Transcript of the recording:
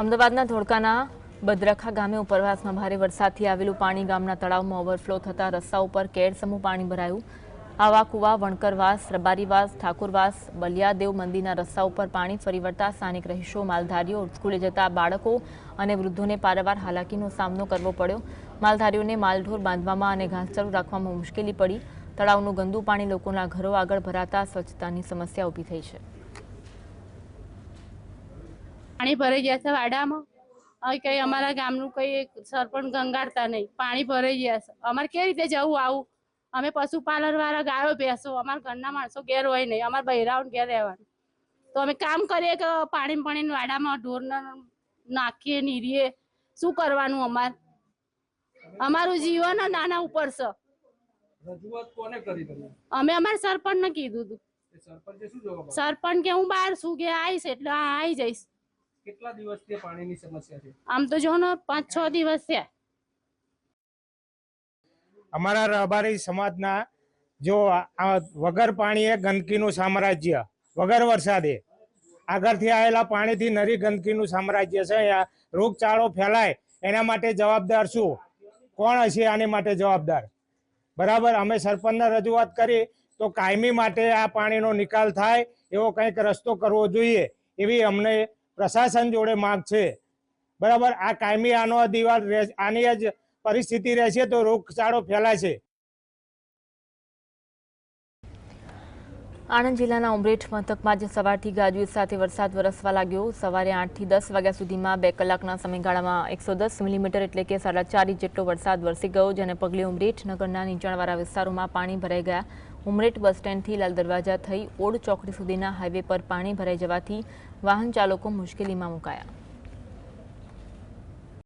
અમદાવાદના ધોળકાના બદ્રખા ગામે ઉપરવાસમાં ભારે વરસાદથી આવેલું પાણી ગામના તળાવમાં ઓવરફ્લો થતા રસ્તા ઉપર કેડ સમૂહ પાણી ભરાયું. આવા કુવા વણકરવાસ, રબારીવાસ, ઠાકુરવાસ, બલિયાદેવ મંદિરના રસ્તા ઉપર પાણી ફરી વળતા સ્થાનિક રહીશો, માલધારીઓ, સ્કૂલે જતા બાળકો અને વૃદ્ધોને પારવાર હાલાકીનો સામનો કરવો પડ્યો. માલધારીઓને માલઢોર બાંધવામાં અને ઘાસચારો રાખવામાં મુશ્કેલી પડી. તળાવનું ગંદુ પાણી લોકોના ઘરો આગળ ભરાતા સ્વચ્છતાની સમસ્યા ઊભી થઈ છે. પાણી ભરાઈ ગયા છે વાડામાં. હવે કઈ અમારા ગામનું કઈ સરપંચ ગંગાડતા નહીં. પાણી ભરાઈ ગયા છે. અમારે કેવી રીતે જવું આવું? અમે પશુપાલન વાળા ગાયો બેસો. અમારા ઘરના માણસો ઘેર હોય નહીં. અમારે બૈરાઓને ઘેર રહેવાનું. તો અમે કામ કરીએ કે પાણી પાણી વાડામાં ઢોર નાખીએ નીરીએ. શું કરવાનું અમાર? અમારું જીવન નાના ઉપર છે. અમે અમારા સરપંચને કીધું હતું સરપંચે શું કે હું બહાર છું કે આવીશ એટલે આ આવી જઈશ. કેટલા દિવસથી પાણીની સમસ્યા છે? આમ તો જો ને પાંચ છ દિવસ થયા. અમારા રબારી સમાજના જો આ- વગર પાણીએ ગંદકીનું સામ્રાજ્ય વગર વરસાદે આગળથી આવેલા પાણીથી નરી ગંદકીનું સામ્રાજ્ય છે રોગચાળો ફેલાય એના માટે જવાબદાર શું? કોણ હશે આની માટે જવાબદાર? બરાબર અમે સરપંચને રજૂઆત કરી તો કાયમી માટે આ પાણીનો નિકાલ થાય એવો કંઈક રસ્તો કરવો જોઈએ એવી અમને પ્રશાસન જોડે માંગ છે. બરાબર? આ કાયમી આનો દિવાલ આની જ પરિસ્થિતિ રહેશે તો રોગચાળો ફેલાશે. આણંદ જિલ્લાના ઉમરેઠ મથકમાં આજે સવારથી ગાજવીજ સાથે વરસાદ વરસવા લાગ્યો. સવારે આઠથી દસ વાગ્યા સુધીમાં બે કલાકના સમયગાળામાં એકસો દસ મિલીમીટર એટલે કે સાડા ચાર ઇંચ જેટલો વરસાદ વરસી ગયો, જેને પગલે ઉમરેઠ નગરના નીચાણવાળા વિસ્તારોમાં પાણી ભરાઈ ગયા. ઉમરેઠ બસ સ્ટેન્ડથી લાલ દરવાજા થઈ ઓડ ચોકડી સુધીના હાઈવે પર પાણી ભરાઈ જવાથી વાહન ચાલકો મુશ્કેલીમાં મુકાયા.